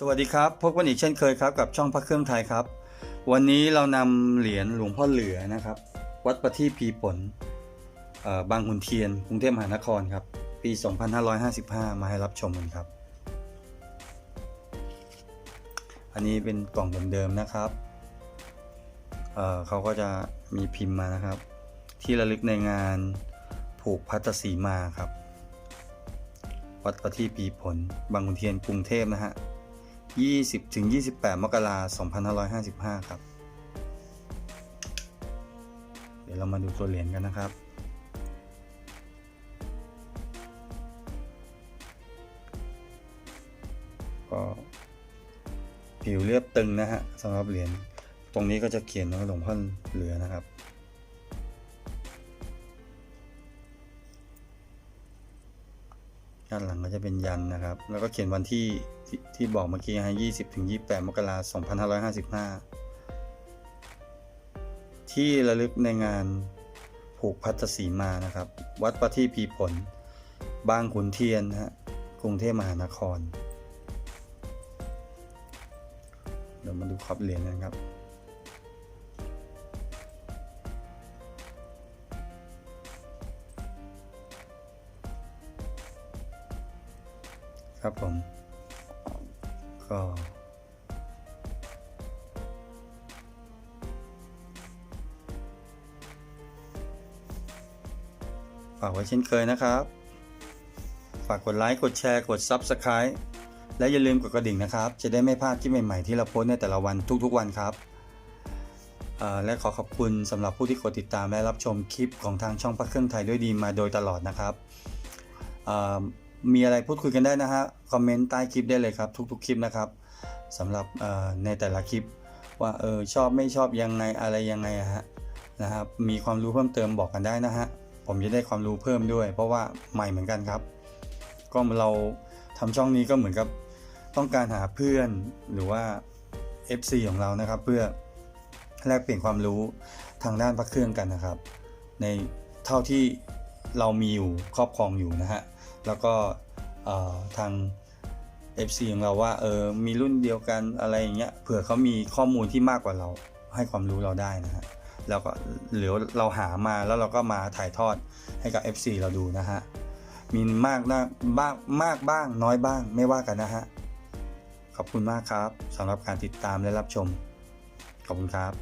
สวัสดีครับพบกันอีกเช่นเคยครับกับช่องพระเครื่องไทยครับ วันนี้เรานำเหรียญหลวงพ่อเหลือนะครับ วัดประทีปพีผลบางขุนเทียนกรุงเทพมหานครครับ ปี 2555 มาให้รับชมกันครับ อันนี้เป็นกล่องเดิมๆนะครับเเขาก็จะมีพิมพ์มานะครับ ที่ระลึกในงานผูกพัตสีมาครับ วัดประทีปีผลบางขุนเทียนกรุงเทพนะฮะ 20ถึง28 มกราคม2555 ครับ เดี๋ยวเรามาดูตัวเหรียญกันนะครับ ก็ผิวเรียบตึงนะฮะสำหรับเหรียญ ตรงนี้ก็จะเขียนว่าหลวงพ่อเหลือนะครับ ด้านหลังก็จะเป็นยันนะครับ แล้วก็เขียนวันที่ที่ที่บอกเมื่อกี้ฮะ20ถึง28มกราคม2555ที่ระลึกในงานผูกพัตสีมานะครับ วัดประทีปพีผล บางขุนเทียนฮะกรุงเทพมหานคร เดี๋ยวมาดูขอบเหรียญกันครับ ครับผม ก็ฝากไว้เช่นเคยนะครับ ฝากกดไลค์ กดแชร์ กด Subscribe และอย่าลืมกดกระดิ่งนะครับ จะได้ไม่พลาดคลิปใหม่ ๆ ที่เราโพสในแต่ละวันทุกๆวันครับ และขอขอบคุณสำหรับผู้ที่กดติดตามและรับชมคลิปของทางช่องพระเครื่องไทยด้วยดีมาโดยตลอดนะครับ มีอะไรพูดคุยกันได้นะฮะคอมเมนต์ใต้คลิปได้เลยครับ ทุก ๆ คลิปนะครับสำหรับในแต่ละคลิปว่าเออชอบไม่ชอบยังไงอะไรยังไงฮะนะครับมีความรู้เพิ่มเติมบอกกันได้นะฮะผมจะได้ความรู้เพิ่มด้วย เพราะว่าใหม่เหมือนกันครับ ก็เราทำช่องนี้ก็เหมือนกับต้องการหาเพื่อนหรือว่า FC ของเรานะครับ เพื่อแลกเปลี่ยนความรู้ทางด้านพระเครื่องกันนะครับ ในเท่าที่เรามีอยู่ครอบครองอยู่นะฮะ แล้วก็เอ่อทาง FC ของเราว่าเออมีรุ่นเดียวกันอะไรอย่างเงี้ยเผื่อเขามีข้อมูลที่มากกว่าเราให้ความรู้เราได้นะฮะแล้วก็เหลือเราหามาแล้วเราก็มาถ่ายทอดให้กับ FC เราดูนะฮะมีมากนะบ้างมากบ้างน้อยบ้างไม่ว่ากันนะฮะขอบคุณมากครับสำหรับการติดตามและรับชม ขอบคุณครับ